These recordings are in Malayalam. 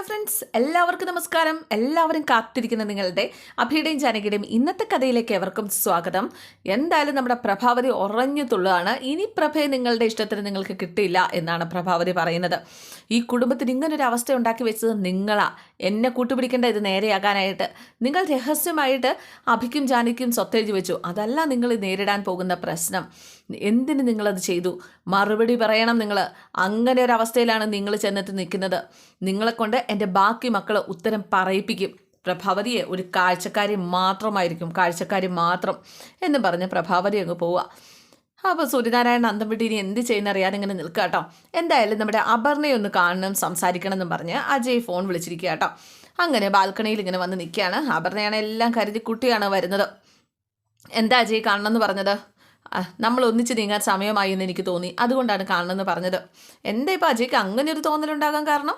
ഹലോ ഫ്രണ്ട്സ് എല്ലാവർക്കും നമസ്കാരം. എല്ലാവരും കാത്തിരിക്കുന്ന നിങ്ങളുടെ അഭിയുടെയും ജാനകിയുടെയും ഇന്നത്തെ കഥയിലേക്ക് എവർക്കും സ്വാഗതം. എന്തായാലും നമ്മുടെ പ്രഭാവതി ഉറഞ്ഞു തുള്ളുകയാണ്. ഇനി പ്രഭയെ നിങ്ങളുടെ ഇഷ്ടത്തിന് നിങ്ങൾക്ക് കിട്ടിയില്ല എന്നാണ് പ്രഭാവതി പറയുന്നത്. ഈ കുടുംബത്തിന് ഇങ്ങനൊരു അവസ്ഥ ഉണ്ടാക്കി വെച്ചത് നിങ്ങളാ. എന്നെ കൂട്ടുപിടിക്കേണ്ട ഇത് നേരെയാകാനായിട്ട്. നിങ്ങൾ രഹസ്യമായിട്ട് അഭിക്കും ജാനകിക്കും സ്വത്തെഴുതി വെച്ചു. അതല്ല നിങ്ങൾ നേരിടാൻ പോകുന്ന പ്രശ്നം. എന്തിന് നിങ്ങളത് ചെയ്തു? മറുപടി പറയണം നിങ്ങൾ അങ്ങനെ ഒരു അവസ്ഥയിലാണ് നിങ്ങൾ ചെന്നിട്ട് നിൽക്കുന്നത്. നിങ്ങളെക്കൊണ്ട് എന്റെ ബാക്കി മക്കൾ ഉത്തരം പറയിപ്പിക്കും. പ്രഭാവതിയെ ഒരു കാഴ്ചക്കാരി മാത്രമായിരിക്കും കാഴ്ചക്കാരി മാത്രം എന്ന് പറഞ്ഞ് പ്രഭാവതി അങ്ങ് പോവുക. അപ്പോൾ സൂര്യനാരായണൻ അന്തം വിട്ട് ഇനി എന്ത് ചെയ്യുന്ന അറിയാൻ ഇങ്ങനെ നിൽക്കുക കേട്ടോ. എന്തായാലും നമ്മുടെ അപർണയെ ഒന്ന് കാണണം സംസാരിക്കണം എന്നും പറഞ്ഞ് അജയ് ഫോൺ വിളിച്ചിരിക്കുക കേട്ടോ. അങ്ങനെ ബാൽക്കണിയിൽ ഇങ്ങനെ വന്ന് നിൽക്കുകയാണ്. അപർണയാണ് എല്ലാം കരുതി കുട്ടിയാണ് വരുന്നത്. എന്താ അജയ് കാണണമെന്ന് പറഞ്ഞത്? ആ, നമ്മൾ ഒന്നിച്ച് നീങ്ങാൻ സമയമായി എന്ന് എനിക്ക് തോന്നി. അതുകൊണ്ടാണ് കാണണമെന്ന് പറഞ്ഞത്. എന്താ ഇപ്പം അജയ്ക്ക് അങ്ങനെ ഒരു തോന്നലുണ്ടാകാൻ കാരണം?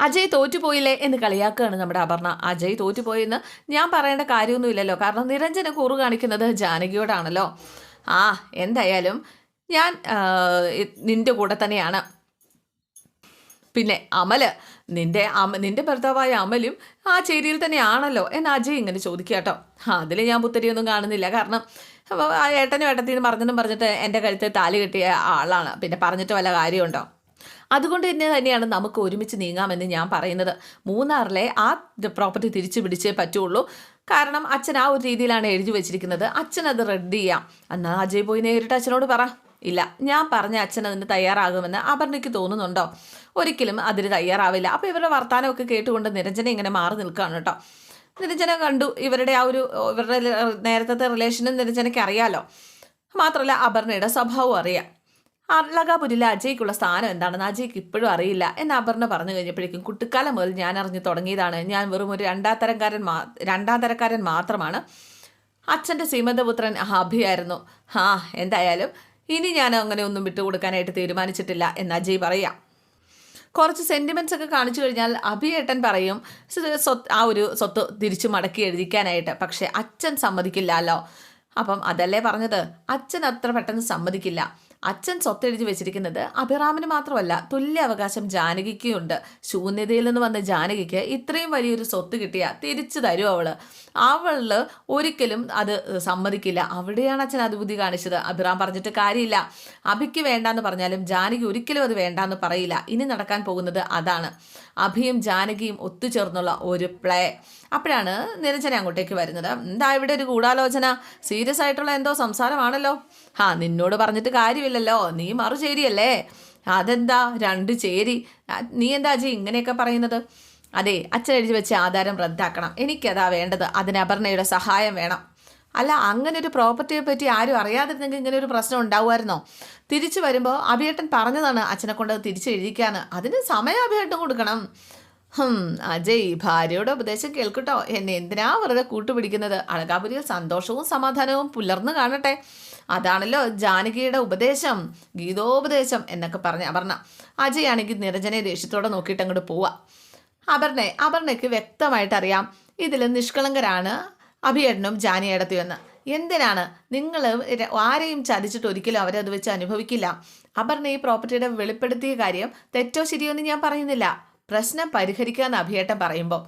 അജയ് തോറ്റുപോയില്ലേ എന്ന് കളിയാക്കുകയാണ് നമ്മുടെ അപർണ. അജയ് തോറ്റുപോയെന്ന് ഞാൻ പറയേണ്ട കാര്യമൊന്നുമില്ലല്ലോ. കാരണം നിരഞ്ജന കൂറു കാണിക്കുന്നത് ജാനകിയോടാണല്ലോ. ആ എന്തായാലും ഞാൻ നിന്റെ കൂടെ തന്നെയാണ്. പിന്നെ അമൽ നിന്റെ അമ നിന്റെ ഭർത്താവായ അമലും ആ ചേരിയിൽ തന്നെയാണല്ലോ എന്ന് അജയ് ഇങ്ങനെ ചോദിക്കുക കേട്ടോ. അതിൽ ഞാൻ പുത്തരിയൊന്നും കാണുന്നില്ല. കാരണം ആ ഏട്ടനും ഏട്ടത്തിനും പറഞ്ഞതും പറഞ്ഞിട്ട് എന്റെ കഴുത്ത് താലി കെട്ടിയ ആളാണ്. പിന്നെ പറഞ്ഞിട്ട് വല്ല കാര്യമുണ്ടോ? അതുകൊണ്ട് തന്നെ തന്നെയാണ് നമുക്ക് ഒരുമിച്ച് നീങ്ങാമെന്ന് ഞാൻ പറയുന്നത്. മൂന്നാറിലെ ആ പ്രോപ്പർട്ടി തിരിച്ചു പിടിച്ചേ പറ്റുള്ളൂ. കാരണം അച്ഛൻ ആ ഒരു രീതിയിലാണ് എഴുതി വെച്ചിരിക്കുന്നത്. അച്ഛൻ അത് റെഡി ചെയ്യാം. എന്നാൽ അജയ് പോയി നേരിട്ട് അച്ഛനോട് പറ. ഇല്ല ഞാൻ പറഞ്ഞ അച്ഛൻ അതിന് തയ്യാറാകുമെന്ന് അപർണയ്ക്ക് തോന്നുന്നുണ്ടോ? ഒരിക്കലും അതിന് തയ്യാറാവില്ല. അപ്പോൾ ഇവരുടെ വർത്തമാനമൊക്കെ കേട്ടുകൊണ്ട് നിരഞ്ജന ഇങ്ങനെ മാറി നിൽക്കുകയാണ് കേട്ടോ. നിരഞ്ജന കണ്ടു ഇവരുടെ ആ ഒരു ഇവരുടെ നേരത്തെ റിലേഷനും നിരഞ്ജനയ്ക്ക് അറിയാലോ. മാത്രമല്ല അപർണയുടെ സ്വഭാവം അറിയാം. അർലകാപുരിലെ അജയ്ക്കുള്ള സ്ഥാനം എന്താണെന്ന് അജയ്ക്ക് ഇപ്പോഴും അറിയില്ല എന്ന് അപർണ പറഞ്ഞു കഴിഞ്ഞപ്പോഴേക്കും കുട്ടിക്കാലം മുതൽ ഞാൻ അറിഞ്ഞു തുടങ്ങിയതാണ്. ഞാൻ വെറും ഒരു രണ്ടാം തരംകാരൻ മാ രണ്ടാം തരക്കാരൻ മാത്രമാണ്. അച്ഛന്റെ സീമന്തപുത്രൻ അഭിയായിരുന്നു ആ എന്തായാലും ഇനി ഞാൻ അങ്ങനെ ഒന്നും വിട്ടുകൊടുക്കാനായിട്ട് തീരുമാനിച്ചിട്ടില്ല എന്ന് അജയ് പറയാം. കുറച്ച് സെന്റിമെന്റ്സ് ഒക്കെ കാണിച്ചു കഴിഞ്ഞാൽ അഭിയേട്ടൻ പറയും "ഇത് സ്വത്ത് ആ ഒരു സ്വത്ത് തിരിച്ചു മടക്കി എഴുതിക്കാനായിട്ട്. പക്ഷേ അച്ഛൻ സമ്മതിക്കില്ലല്ലോ. അപ്പം അതല്ലേ പറഞ്ഞത്? അച്ഛൻ അത്ര പെട്ടെന്ന് സമ്മതിക്കില്ല. അച്ഛൻ സ്വത്തെഴുതി വെച്ചിരിക്കുന്നത് അഭിറാമിന് മാത്രമല്ല തുല്യ അവകാശം ജാനകിക്കുണ്ട്. ശൂന്യതയിൽ നിന്ന് വന്ന ജാനകിക്ക് ഇത്രയും വലിയൊരു സ്വത്ത് കിട്ടിയ തിരിച്ചു തരും അവൾ. അവൾ ഒരിക്കലും അത് സമ്മതിക്കില്ല. അവിടെയാണ് അച്ഛൻ അതിബുദ്ധി കാണിച്ചത്. അഭിറാം പറഞ്ഞിട്ട് കാര്യമില്ല. അഭിക്ക് വേണ്ടാന്ന് പറഞ്ഞാലും ജാനകി ഒരിക്കലും അത് വേണ്ടാന്ന് പറയില്ല. ഇനി നടക്കാൻ പോകുന്നത് അതാണ്. അഭിയും ജാനകിയും ഒത്തുചേർന്നുള്ള ഒരു പ്ലേ. അപ്പോഴാണ് നിരഞ്ജന അങ്ങോട്ടേക്ക് വരുന്നത്. എന്താ ഇവിടെ ഒരു ഗൂഢാലോചന? സീരിയസ് ആയിട്ടുള്ള എന്തോ സംസാരമാണല്ലോ. ആ നിന്നോട് പറഞ്ഞിട്ട് കാര്യമില്ലല്ലോ. നീ മറുചേരിയല്ലേ? അതെന്താ? രണ്ട് ചേരി. നീ എന്താ ജി ഇങ്ങനെയൊക്കെ പറയുന്നത്? അതെ അച്ഛൻ എഴുതി വെച്ച ആധാരം റദ്ദാക്കണം. എനിക്കതാ വേണ്ടത്. അതിന് അപർണയുടെ സഹായം വേണം. അല്ല അങ്ങനെ ഒരു പ്രോപ്പർട്ടിയെ പറ്റി ആരും അറിയാതിരുന്നെങ്കിൽ ഇങ്ങനെ ഒരു പ്രശ്നം ഉണ്ടാവുമായിരുന്നോ? തിരിച്ചു വരുമ്പോൾ അഭിയേട്ടൻ പറഞ്ഞതാണ് അച്ഛനെ കൊണ്ട് തിരിച്ച് അതിന് സമയം അഭിയേട്ടൻ കൊടുക്കണം. അജയ് ഭാര്യയുടെ ഉപദേശം കേൾക്കട്ടോ. എന്നെ എന്തിനാ വെറുതെ കൂട്ടുപിടിക്കുന്നത്? അളകാപുരിയിൽ സന്തോഷവും സമാധാനവും പുലർന്നു കാണട്ടെ. അതാണല്ലോ ജാനകിയുടെ ഉപദേശം ഗീതോപദേശം എന്നൊക്കെ പറഞ്ഞ് അപർണ. അജയ് ആണെങ്കിൽ നിരഞ്ജനെ ദേഷ്യത്തോടെ നോക്കിയിട്ട് അങ്ങോട്ട് പോവാ. അപർണെ അപർണയ്ക്ക് വ്യക്തമായിട്ട് അറിയാം ഇതിൽ നിഷ്കളങ്കരാണ് അഭിയേട്ടനും ജാനിയേടത്തിയും എന്ന് എന്തിനാണ്? നിങ്ങൾ ആരെയും ചതിച്ചിട്ട് ഒരിക്കലും അവരത് വെച്ച് അനുഭവിക്കില്ല. അപർണ ഈ പ്രോപ്പർട്ടിയുടെ വെളിപ്പെടുത്തിയ കാര്യം തെറ്റോ ശരിയോ എന്ന് ഞാൻ പറയുന്നില്ല. പ്രശ്നം പരിഹരിക്കാമെന്ന് അഭിയേട്ടൻ പറയുമ്പോൾ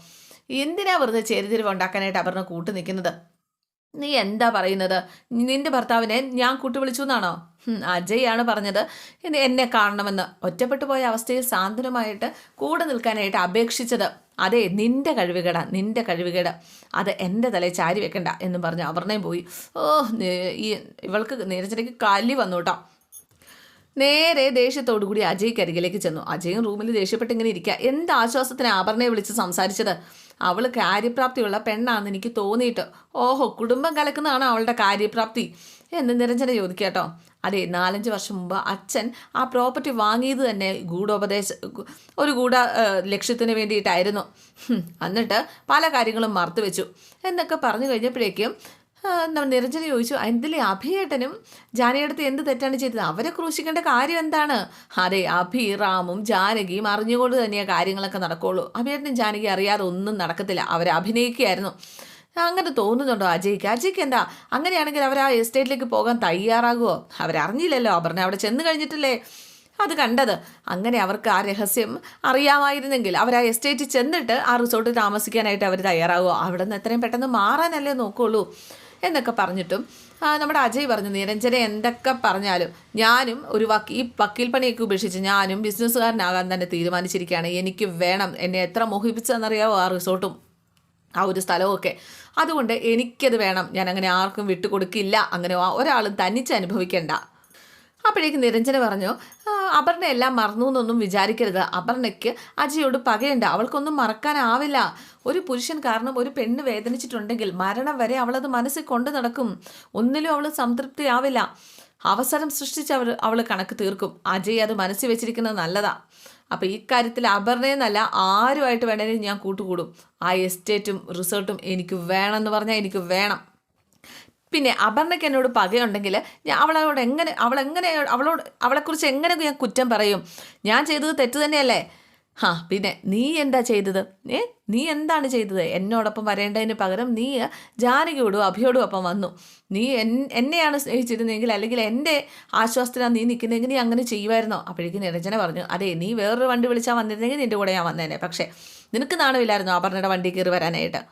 എന്തിനാ വെറുതെ ചേരിതിരിവ് ഉണ്ടാക്കാനായിട്ട് അപർണ കൂട്ടു നിൽക്കുന്നത്? നീ എന്താ പറയുന്നത്? നിന്റെ ഭർത്താവിനെ ഞാൻ കൂട്ടുവിളിച്ചു എന്നാണോ? അജയാണ് പറഞ്ഞത്. എന്നെ കാണണമെന്ന് ഒറ്റപ്പെട്ടു പോയ അവസ്ഥയിൽ സാന്ത്വനമായിട്ട് കൂടെ നിൽക്കാനായിട്ട് അപേക്ഷിച്ചത്. അതെ നിന്റെ കഴിവുകേട നിന്റെ കഴിവുകേട്. അത് എന്റെ തലയിൽ ചാരി വെക്കണ്ട എന്നും പറഞ്ഞ് അവർണയും പോയി. ഓ ഈ ഇവൾക്ക് നീരജനയ്ക്ക് കലി വന്നു കേട്ടോ. നേരെ ദേഷ്യത്തോടു കൂടി അജയ് അരികിലേക്ക് ചെന്നു. അജയും റൂമിൽ ദേഷ്യപ്പെട്ട് ഇങ്ങനെ ഇരിക്കുക എന്ത് ആശ്വാസത്തിന് ആഭരണയെ വിളിച്ച് സംസാരിച്ചത്? അവൾ കാര്യപ്രാപ്തിയുള്ള പെണ്ണാന്ന് എനിക്ക് തോന്നിയിട്ട് ഓഹോ കുടുംബം കലക്കുന്നതാണ് അവളുടെ കാര്യപ്രാപ്തി എന്ന് നിരഞ്ജന ചോദിക്കുക അതെ നാലഞ്ച് വർഷം മുമ്പ് അച്ഛൻ ആ പ്രോപ്പർട്ടി വാങ്ങിയത് തന്നെ ഗൂഢോപദേശ ഒരു ഗൂഢ ലക്ഷ്യത്തിന് വേണ്ടിയിട്ടായിരുന്നു. എന്നിട്ട് പല കാര്യങ്ങളും മറത്തു വെച്ചു എന്നൊക്കെ പറഞ്ഞു കഴിഞ്ഞപ്പോഴേക്കും നിരഞ്ജന ചോദിച്ചു എന്തിലെ അഭിയേട്ടനും ജാനയടുത്ത് എന്ത് തെറ്റാണ് ചെയ്തത്? അവരെ ക്രൂശിക്കേണ്ട കാര്യം എന്താണ്? അതെ അഭി റാമും ജാനകിയും അറിഞ്ഞുകൊണ്ട് തന്നെയാണ് കാര്യങ്ങളൊക്കെ നടക്കുള്ളൂ. അഭിയേട്ടനും ജാനകി അറിയാതെ ഒന്നും നടക്കത്തില്ല. അവരെ അഭിനയിക്കുകയായിരുന്നു. അങ്ങനെ തോന്നുന്നുണ്ടോ അജയ്ക്ക്? അജയ്ക്ക് എന്താ? അങ്ങനെയാണെങ്കിൽ അവർ ആ എസ്റ്റേറ്റിലേക്ക് പോകാൻ തയ്യാറാകുമോ അവരറിഞ്ഞില്ലല്ലോ. അപർണ അവിടെ ചെന്ന് കഴിഞ്ഞിട്ടില്ലേ. അത് കണ്ടത്. അങ്ങനെ അവർക്ക് ആ രഹസ്യം അറിയാമായിരുന്നെങ്കിൽ അവർ ആ എസ്റ്റേറ്റിൽ ചെന്നിട്ട് ആ റിസോർട്ടിൽ താമസിക്കാനായിട്ട് അവർ തയ്യാറാവുമോ അവിടെ നിന്ന് എത്രയും പെട്ടെന്ന് മാറാനല്ലേ നോക്കുള്ളൂ. എന്നൊക്കെ പറഞ്ഞിട്ടും നമ്മുടെ അജയ് പറഞ്ഞു നിരഞ്ജന എന്തൊക്കെ പറഞ്ഞാലും ഞാനും ഒരു വക്കി ഈ വക്കീൽ പണിയൊക്കെ ഉപേക്ഷിച്ച് ഞാനും ബിസിനസ്സുകാരനാകാൻ തന്നെ തീരുമാനിച്ചിരിക്കുകയാണ്. എനിക്ക് വേണം എന്നെ എത്ര മോഹിപ്പിച്ചതെന്നറിയാവോ ആ റിസോർട്ടും ആ ഒരു സ്ഥലമൊക്കെ അതുകൊണ്ട് എനിക്കത് വേണം. ഞാൻ അങ്ങനെ ആർക്കും വിട്ടുകൊടുക്കില്ല. അങ്ങനെ ഒരാളും തനിച്ച് അനുഭവിക്കേണ്ട. അപ്പോഴേക്ക് നിരഞ്ജന പറഞ്ഞു "ആ, അപർണ എല്ലാം മറന്നു എന്നൊന്നും വിചാരിക്കരുത്. അപർണയ്ക്ക് അജയോട് പകയുണ്ട്. അവൾക്കൊന്നും മറക്കാനാവില്ല. ഒരു പുരുഷൻ കാരണം ഒരു പെണ്ണ് വേദനിച്ചിട്ടുണ്ടെങ്കിൽ മരണം വരെ അവളത് മനസ്സിൽ കൊണ്ടു നടക്കും. ഒന്നിലും അവൾ സംതൃപ്തിയാവില്ല. അവസരം സൃഷ്ടിച്ച് അവർ അവൾ കണക്ക് തീർക്കും. അജയ് അത് മനസ്സിൽ വെച്ചിരിക്കുന്നത് നല്ലതാ. അപ്പോൾ ഈ കാര്യത്തിൽ അപർണയെന്നല്ല ആരുമായിട്ട് വേണമെങ്കിലും ഞാൻ കൂട്ടുകൂടും. ആ എസ്റ്റേറ്റും റിസോർട്ടും എനിക്ക് വേണമെന്ന് പറഞ്ഞാൽ എനിക്ക് വേണം. പിന്നെ അപർണയ്ക്ക് എന്നോട് പകയുണ്ടെങ്കിൽ ഞാൻ അവളോട് എങ്ങനെ അവളെങ്ങനെ അവളോട് അവളെക്കുറിച്ച് എങ്ങനെ ഞാൻ കുറ്റം പറയും? ഞാൻ ചെയ്തത് തെറ്റ് തന്നെയല്ലേ? ഹാ പിന്നെ നീ എന്താ ചെയ്തത്? ഏ നീ എന്താണ് ചെയ്തത്? എന്നോടൊപ്പം വരേണ്ടതിന് പകരം നീ ജാനകിയോടും അഭിയോടും ഒപ്പം വന്നു. നീ എന്നെയാണ് സ്നേഹിച്ചിരുന്നെങ്കിൽ അല്ലെങ്കിൽ എന്റെ ആശ്വാസത്തിനാണ് നീ നിൽക്കുന്നതെങ്കിൽ നീ അങ്ങനെ ചെയ്യുമായിരുന്നോ? അപ്പോഴേക്കും നിരഞ്ജന പറഞ്ഞു അതെ നീ വേറൊരു വണ്ടി വിളിച്ചാൽ വന്നിരുന്നെങ്കിൽ നിന്റെ കൂടെ ഞാൻ വന്നേനെ. പക്ഷേ നിനക്ക് നാണമില്ലായിരുന്നു അപർണയുടെ വണ്ടി കയറി വരാനായിട്ട്?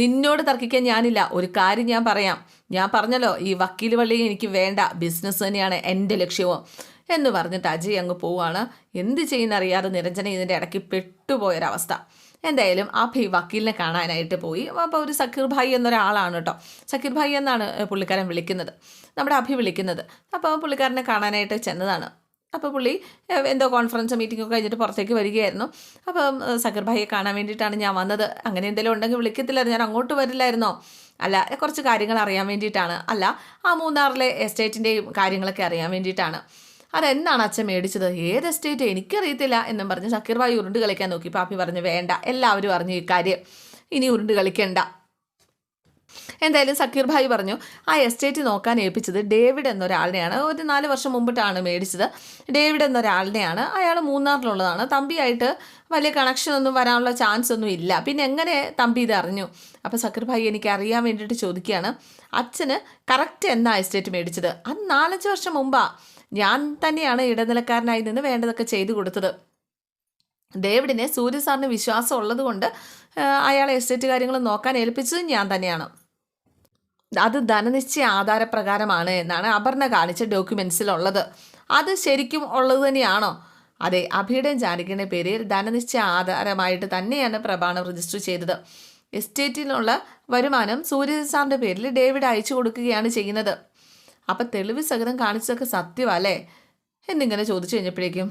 നിന്നോട് തർക്കിക്കാൻ ഞാനില്ല. ഒരു കാര്യം ഞാൻ പറയാം. ഞാൻ പറഞ്ഞല്ലോ ഈ വക്കീൽ വള്ളി എനിക്ക് വേണ്ട. ബിസിനസ് തന്നെയാണ് എന്റെ ലക്ഷ്യവും. എന്ന് പറഞ്ഞിട്ട് അജയ് അങ്ങ് പോവുകയാണ് എന്ത് ചെയ്യുന്നറിയാതെ നിരഞ്ജന ഇതിന്റെ ഇടയ്ക്ക് പെട്ടുപോയൊരവസ്ഥ. എന്തായാലും ആ ഭീ വക്കീലിനെ കാണാനായിട്ട് പോയി. അപ്പോൾ ഒരു സക്കീർ ഭായി എന്നൊരാളാണ് കേട്ടോ. സക്കീർ ഭായി എന്നാണ് പുള്ളിക്കാരൻ വിളിക്കുന്നത്. നമ്മുടെ അഭി വിളിക്കുന്നത്. അപ്പോൾ പുള്ളിക്കാരനെ കാണാനായിട്ട് ചെന്നതാണ്. അപ്പോൾ പുള്ളി എന്തോ കോൺഫറൻസ് മീറ്റിംഗ് ഒക്കെ കഴിഞ്ഞിട്ട് പുറത്തേക്ക് വരികയായിരുന്നു. അപ്പം സക്കർ സക്കീർ ഭായിയെ കാണാൻ വേണ്ടിയിട്ടാണ് ഞാൻ വന്നത്. അങ്ങനെ എന്തെങ്കിലും ഉണ്ടെങ്കിൽ വിളിക്കത്തില്ലായിരുന്നു. ഞാൻ അങ്ങോട്ട് വരില്ലായിരുന്നോ? അല്ല കുറച്ച് കാര്യങ്ങൾ അറിയാൻ വേണ്ടിയിട്ടാണ്. അല്ല ആ മൂന്നാറിലെ എസ്റ്റേറ്റിന്റെയും കാര്യങ്ങളൊക്കെ അറിയാൻ വേണ്ടിയിട്ടാണ്. അതെന്നാണ് അച്ഛൻ മേടിച്ചത്? ഏത് എസ്റ്റേറ്റ്? എനിക്കറിയത്തില്ല എന്നും പറഞ്ഞ് സക്കീർ ഭായി ഉരുണ്ട് കളിക്കാൻ നോക്കി. പാപ്പി പറഞ്ഞു വേണ്ട എല്ലാവരും അറിഞ്ഞു ഇക്കാര്യം ഇനി ഉരുണ്ട് കളിക്കണ്ട. എന്തായാലും സക്കീർ ഭായി പറഞ്ഞു ആ എസ്റ്റേറ്റ് നോക്കാൻ ഏൽപ്പിച്ചത് ഡേവിഡ് എന്നൊരാളിനെയാണ്. ഒരു നാല് വർഷം മുമ്പിട്ടാണ് മേടിച്ചത്. ഡേവിഡ് എന്നൊരാളിനെയാണ്. അയാൾ മൂന്നാറിലുള്ളതാണ്. തമ്പിയായിട്ട് വലിയ കണക്ഷൻ ഒന്നും വരാനുള്ള ചാൻസ് ഒന്നും ഇല്ല. പിന്നെ എങ്ങനെ തമ്പി ഇത് അറിഞ്ഞു? അപ്പോൾ സക്കീർ ഭായി എനിക്ക് അറിയാൻ വേണ്ടിയിട്ട് ചോദിക്കുകയാണ് അച്ഛന് കറക്റ്റ് എന്നാ എസ്റ്റേറ്റ് മേടിച്ചത്? അത് നാലഞ്ച് വർഷം മുമ്പാ. ഞാൻ തന്നെയാണ് ഇടനിലക്കാരനായി നിന്ന് വേണ്ടതൊക്കെ ചെയ്തു കൊടുത്തത്. ഡേവിഡിനെ സൂര്യ വിശ്വാസം ഉള്ളത് കൊണ്ട് അയാളെ എസ്റ്റേറ്റ് കാര്യങ്ങൾ നോക്കാൻ ഏൽപ്പിച്ചത് ഞാൻ തന്നെയാണ്. അത് ധനനിശ്ചയ ആധാരപ്രകാരമാണ് എന്നാണ് അപർണ കാണിച്ച ഡോക്യുമെൻസിലുള്ളത് അത് ശരിക്കും ഉള്ളത് തന്നെയാണോ? അതെ അഭിയുടെയും ജാനകിയുടെയും പേരിൽ ധനനിശ്ചയ ആധാരമായിട്ട് തന്നെയാണ് പ്രമാണം രജിസ്റ്റർ ചെയ്തത്. എസ്റ്റേറ്റിനുള്ള വരുമാനം സൂര്യസാറിന്റെ പേരിൽ ഡേവിഡ് അയച്ചു കൊടുക്കുകയാണ് ചെയ്യുന്നത്. അപ്പം തെളിവ് സഹിതം കാണിച്ചതൊക്കെ സത്യമല്ലേ എന്നിങ്ങനെ ചോദിച്ചു കഴിഞ്ഞപ്പോഴേക്കും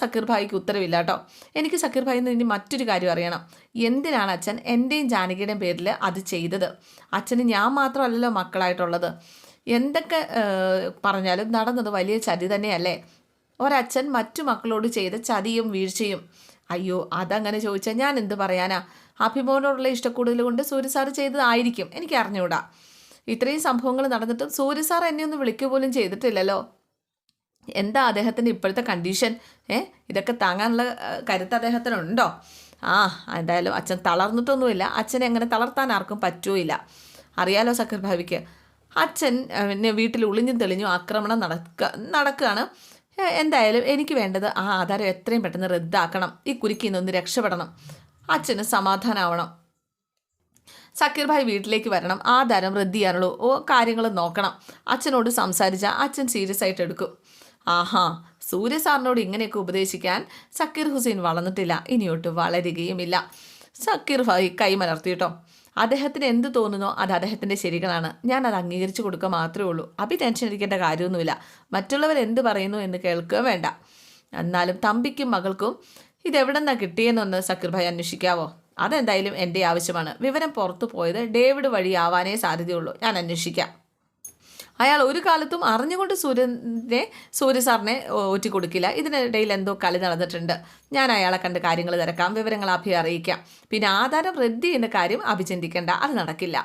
സക്കീർ ഭായിക്ക് ഉത്തരവില്ല കേട്ടോ എനിക്ക് സക്കീർ ഭായിൽ നിന്ന് ഇനി മറ്റൊരു കാര്യം അറിയണം. എന്തിനാണ് അച്ഛൻ എന്റെയും ജാനകിയുടെയും പേരിൽ അത് ചെയ്തത്? അച്ഛന് ഞാൻ മാത്രമല്ലല്ലോ മക്കളായിട്ടുള്ളത്. എന്തൊക്കെ പറഞ്ഞാലും നടന്നത് വലിയ ചതി തന്നെയല്ലേ? ഒരച്ഛൻ മറ്റു മക്കളോട് ചെയ്ത ചതിയും വീഴ്ചയും. അയ്യോ അതങ്ങനെ ചോദിച്ചാൽ ഞാൻ എന്ത് പറയാനാ? അഭിമോനോടുള്ള ഇഷ്ടക്കൂടുതൽ കൊണ്ട് സൂര്യ സാറ് ചെയ്തതായിരിക്കും എനിക്ക് അറിഞ്ഞുകൂടാ ഇത്രയും സംഭവങ്ങൾ നടന്നിട്ടും സൂര്യ സാർ എന്നെ ഒന്ന് വിളിക്കുക പോലും ചെയ്തിട്ടില്ലല്ലോ. എന്താ അദ്ദേഹത്തിന്റെ ഇപ്പോഴത്തെ കണ്ടീഷൻ ഏ ഇതൊക്കെ താങ്ങാനുള്ള കരുത്ത് അദ്ദേഹത്തിനുണ്ടോ? ആ എന്തായാലും അച്ഛൻ തളർന്നിട്ടൊന്നുമില്ല. അച്ഛനെ അങ്ങനെ തളർത്താൻ ആർക്കും പറ്റുകയില്ല അറിയാലോ സക്കർ ഭാവിക്ക്. അച്ഛൻ പിന്നെ വീട്ടിൽ ഒളിഞ്ഞും തെളിഞ്ഞും ആക്രമണം നടക്ക നടക്കുകയാണ് എന്തായാലും എനിക്ക് വേണ്ടത് ആ ആധാരം എത്രയും പെട്ടെന്ന് റദ്ദാക്കണം. ഈ കുരുക്കിൽ നിന്നൊന്ന് രക്ഷപ്പെടണം. അച്ഛന് സമാധാനമാവണം സക്കീർ ഭായ് വീട്ടിലേക്ക് വരണം. ആധാരം റദ്ദ് ചെയ്യാനുള്ളൂ ഓ കാര്യങ്ങൾ നോക്കണം. അച്ഛനോട് സംസാരിച്ചാൽ അച്ഛൻ സീരിയസ് ആയിട്ട് എടുക്കും. ആഹാ സൂര്യ സാറിനോട് ഇങ്ങനെയൊക്കെ ഉപദേശിക്കാൻ സക്കീർ ഹുസൈൻ വളർന്നിട്ടില്ല. ഇനിയൊട്ട് വളരുകയുമില്ല. സക്കീർ കൈമലർത്തിയിട്ടോ അദ്ദേഹത്തിന് എന്ത് തോന്നുന്നോ അത് അദ്ദേഹത്തിന്റെ ശരികളാണ്. ഞാൻ അത് അംഗീകരിച്ചു കൊടുക്കുക മാത്രമേ ഉള്ളൂ. അഭി ടെൻഷൻ അടിക്കേണ്ട കാര്യമൊന്നുമില്ല. മറ്റുള്ളവർ എന്ത് പറയുന്നു എന്ന് കേൾക്കുക വേണ്ട. എന്നാലും തമ്പിക്കും മകൾക്കും ഇതെവിടെന്നാ കിട്ടിയെന്നൊന്ന് സക്കീർ ഭായ് അന്വേഷിക്കാവോ? അതെന്തായാലും എന്റെ ആവശ്യമാണ്. വിവരം പുറത്തു പോയത് ഡേവിഡ് വഴിയാവാനേ സാധ്യതയുള്ളൂ. ഞാൻ അന്വേഷിക്കാം. അയാൾ ഒരു കാലത്തും അറിഞ്ഞുകൊണ്ട് സൂര്യനെ സൂര്യ സാറിനെ ഒറ്റിക്കൊടുക്കില്ല ഇതിനിടയിൽ എന്തോ കളി നടന്നിട്ടുണ്ട്. ഞാൻ അയാളെ കണ്ട് കാര്യങ്ങൾ തിരക്കാം വിവരങ്ങൾ അഭി അറിയിക്കാം. പിന്നെ ആധാരം റദ്ദി എന്ന കാര്യം അഭി ചിന്തിക്കേണ്ട അത് നടക്കില്ല.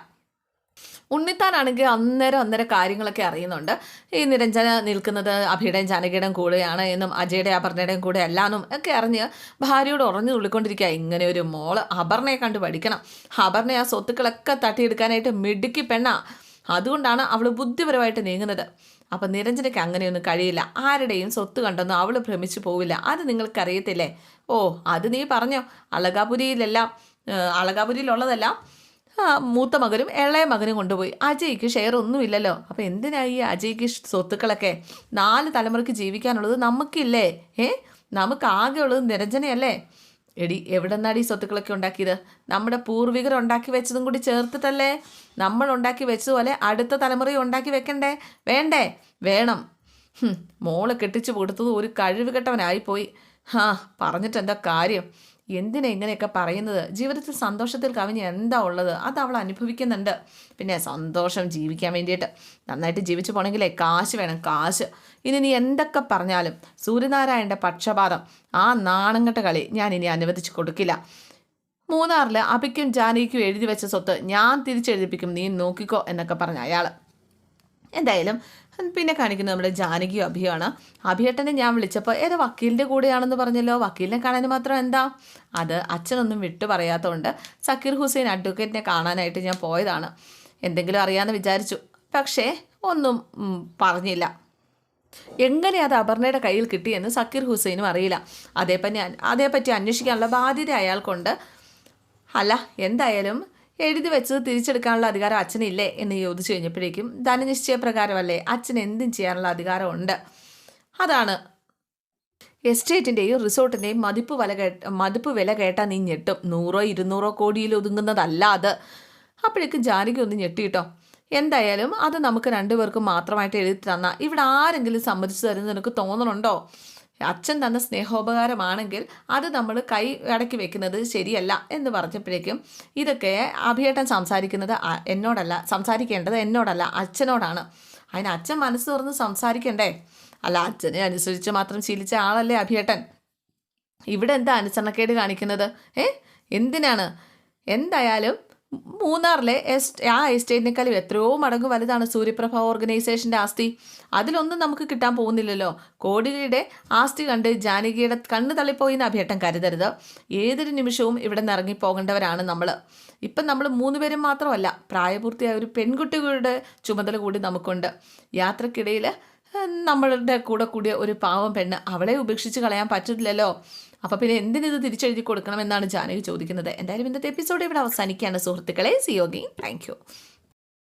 ഉണ്ണിത്താനാണെങ്കിൽ അന്നേരം അന്നേരം കാര്യങ്ങളൊക്കെ അറിയുന്നുണ്ട്. ഈ നിരഞ്ജന നിൽക്കുന്നത് അഭിയുടെയും ജാനകിയുടെയും കൂടെയാണ് എന്നും അജയുടെ അപർണയുടെയും കൂടെ അല്ലാന്നും ഒക്കെ അറിഞ്ഞ് ഭാര്യയോട് ഉറഞ്ഞു തുള്ളിക്കൊണ്ടിരിക്കുക. ഇങ്ങനെ ഒരു മോൾ അപർണയെ കണ്ട് പഠിക്കണം. അപർണ ആ സ്വത്തുക്കളൊക്കെ തട്ടിയെടുക്കാനായിട്ട് മിടുക്കി പെണ്ണ. അതുകൊണ്ടാണ് അവൾ ബുദ്ധിപരമായിട്ട് നീങ്ങുന്നത്. അപ്പം നിരഞ്ജനയ്ക്ക് അങ്ങനെയൊന്നും കഴിയില്ല. ആരുടെയും സ്വത്ത് കണ്ടൊന്നും അവൾ ഭ്രമിച്ചു പോവില്ല. അത് നിങ്ങൾക്കറിയത്തില്ലേ? ഓ അത് നീ പറഞ്ഞോ. അളകാപുരിയിലെല്ലാം അളകാപുരിയിലുള്ളതെല്ലാം മൂത്ത മകനും ഇളയ മകനും കൊണ്ടുപോയി. അജയ്ക്ക് ഷെയർ ഒന്നുമില്ലല്ലോ. അപ്പം എന്തിനാ ഈ അജയ്ക്ക് സ്വത്തുക്കളൊക്കെ? നാല് തലമുറയ്ക്ക് ജീവിക്കാനുള്ളത് നമുക്കില്ലേ? ഏ? നമുക്ക് ഉള്ളത് നിരഞ്ജനയല്ലേ? എടി എവിടെ നിന്നാണ് ഈ സ്വത്തുക്കളൊക്കെ ഉണ്ടാക്കിയത്? നമ്മുടെ പൂർവികർ ഉണ്ടാക്കി വെച്ചതും കൂടി ചേർത്തിട്ടല്ലേ? നമ്മൾ ഉണ്ടാക്കി വെച്ചതുപോലെ അടുത്ത തലമുറയും ഉണ്ടാക്കി വെക്കണ്ടേ? വേണ്ടേ? വേണം. മോൾ കെട്ടിച്ചു കൊടുത്തത് ഒരു കഴിവ് കെട്ടവനായിപ്പോയി ഹാ പറഞ്ഞിട്ടെന്താ കാര്യം? എന്തിനാ ഇങ്ങനെയൊക്കെ പറയുന്നത്? ജീവിതത്തിൽ സന്തോഷത്തിൽ കവിഞ്ഞ് എന്താ ഉള്ളത്? അത് അവൾ അനുഭവിക്കുന്നുണ്ട്. പിന്നെ സന്തോഷം ജീവിക്കാൻ വേണ്ടിയിട്ട്. നന്നായിട്ട് ജീവിച്ചു പോകണമെങ്കിലേ കാശ് വേണം കാശ്. ഇനി നീ എന്തൊക്കെ പറഞ്ഞാലും സൂര്യനാരായണന്റെ പക്ഷപാതം ആ നാണങ്ങട്ട കളി ഞാൻ ഇനി അനുവദിച്ചു കൊടുക്കില്ല. മൂന്നാറിൽ അഭിക്കും ജാനകിക്കും എഴുതി വെച്ച സ്വത്ത് ഞാൻ തിരിച്ചെഴുതിപ്പിക്കും നീ നോക്കിക്കോ എന്നൊക്കെ പറഞ്ഞ അയാൾ എന്തായാലും പിന്നെ കാണിക്കുന്നത് നമ്മുടെ ജാനകിയും അഭിയാണ്. അഭിയേട്ടനെ ഞാൻ വിളിച്ചപ്പോൾ ഏതോ വക്കീലിന്റെ കൂടെയാണെന്ന് പറഞ്ഞല്ലോ. വക്കീലിനെ കാണാൻ മാത്രം എന്താ? അത് അച്ഛനൊന്നും വിട്ടു പറയാത്തതുകൊണ്ട് സക്കീർ ഹുസൈൻ അഡ്വക്കേറ്റിനെ കാണാനായിട്ട് ഞാൻ പോയതാണ്. എന്തെങ്കിലും അറിയാമെന്ന് വിചാരിച്ചു. പക്ഷേ ഒന്നും പറഞ്ഞില്ല. എങ്ങനെ അത് അപർണയുടെ കയ്യിൽ കിട്ടിയെന്ന് സക്കീർ ഹുസൈനും അറിയില്ല. അതേപ്പറ്റി അതേപ്പറ്റി അന്വേഷിക്കാനുള്ള ബാധ്യത അയാൾക്കുണ്ട്. അല്ല എന്തായാലും എഴുതി വെച്ചത് തിരിച്ചെടുക്കാനുള്ള അധികാരം അച്ഛനില്ലേ എന്ന് ചോദിച്ചു കഴിഞ്ഞപ്പോഴേക്കും ധനനിശ്ചയ പ്രകാരമല്ലേ അച്ഛൻ എന്തും ചെയ്യാനുള്ള അധികാരമുണ്ട്. അതാണ് എസ്റ്റേറ്റിന്റെയും റിസോർട്ടിന്റെയും മതിപ്പ് വില കേട്ട മതിപ്പ് വില കേട്ടാൽ നീ ഞെട്ടും. നൂറോ ഇരുന്നൂറോ കോടിയിൽ ഒതുങ്ങുന്നതല്ല അത്. അപ്പോഴേക്കും ജാനകി ഒന്ന് ഞെട്ടിട്ടോ. എന്തായാലും അത് നമുക്ക് രണ്ടുപേർക്കും മാത്രമായിട്ട് എഴുതി തന്ന. ഇവിടെ ആരെങ്കിലും സമ്മതിച്ചു തരുന്ന നിനക്ക് തോന്നണുണ്ടോ? അച്ഛൻ തന്ന സ്നേഹോപകാരമാണെങ്കിൽ അത് നമ്മൾ കൈ അടക്കി വെക്കുന്നത് ശരിയല്ല എന്ന് പറഞ്ഞപ്പോഴേക്കും ഇതൊക്കെ അഭിയേട്ടൻ സംസാരിക്കുന്നത് എന്നോടല്ല സംസാരിക്കേണ്ടത് എന്നോടല്ല അച്ഛനോടാണ്. അതിന് അച്ഛൻ മനസ്സ് തുറന്ന് സംസാരിക്കണ്ടേ? അല്ല അച്ഛനെ അനുസരിച്ച് മാത്രം ശീലിച്ച ആളല്ലേ അഭിയേട്ടൻ. ഇവിടെ എന്താ അനുസരണക്കേട് കാണിക്കുന്നത്? ഏ? എന്തിനാണ്? എന്തായാലും മൂന്നാറിലെ എസ്റ്റ് ആ എസ്റ്റേറ്റിനേക്കാളും എത്രയോ മടങ്ങ് വലുതാണ് സൂര്യപ്രഭ ഓർഗനൈസേഷന്റെ ആസ്തി. അതിലൊന്നും നമുക്ക് കിട്ടാൻ പോകുന്നില്ലല്ലോ. കോടികളുടെ ആസ്തി കണ്ട് ജാനകിയുടെ കണ്ണ് തള്ളിപ്പോയി എന്ന് അഭിയേട്ടൻ കരുതരുത്. ഏതൊരു നിമിഷവും ഇവിടെ നിന്ന് ഇറങ്ങിപ്പോകേണ്ടവരാണ് നമ്മൾ ഇപ്പം നമ്മൾ മൂന്ന് പേരും മാത്രമല്ല പ്രായപൂർത്തിയായ ഒരു പെൺകുട്ടികളുടെ ചുമതല കൂടി നമുക്കുണ്ട്. യാത്രക്കിടയിൽ നമ്മളുടെ കൂടെ കൂടിയ ഒരു പാവം പെണ്ണ് അവളെ ഉപേക്ഷിച്ച് കളയാൻ പറ്റില്ലല്ലോ അപ്പോൾ പിന്നെ എന്തിനിത് തിരിച്ചെഴുതി കൊടുക്കണമെന്നാണ് ജാനകി ചോദിക്കുന്നത്. എന്തായാലും ഇന്നത്തെ എപ്പിസോഡ് ഇവിടെ അവസാനിക്കുകയാണ്. സുഹൃത്തുക്കളെ സിയോഗി താങ്ക്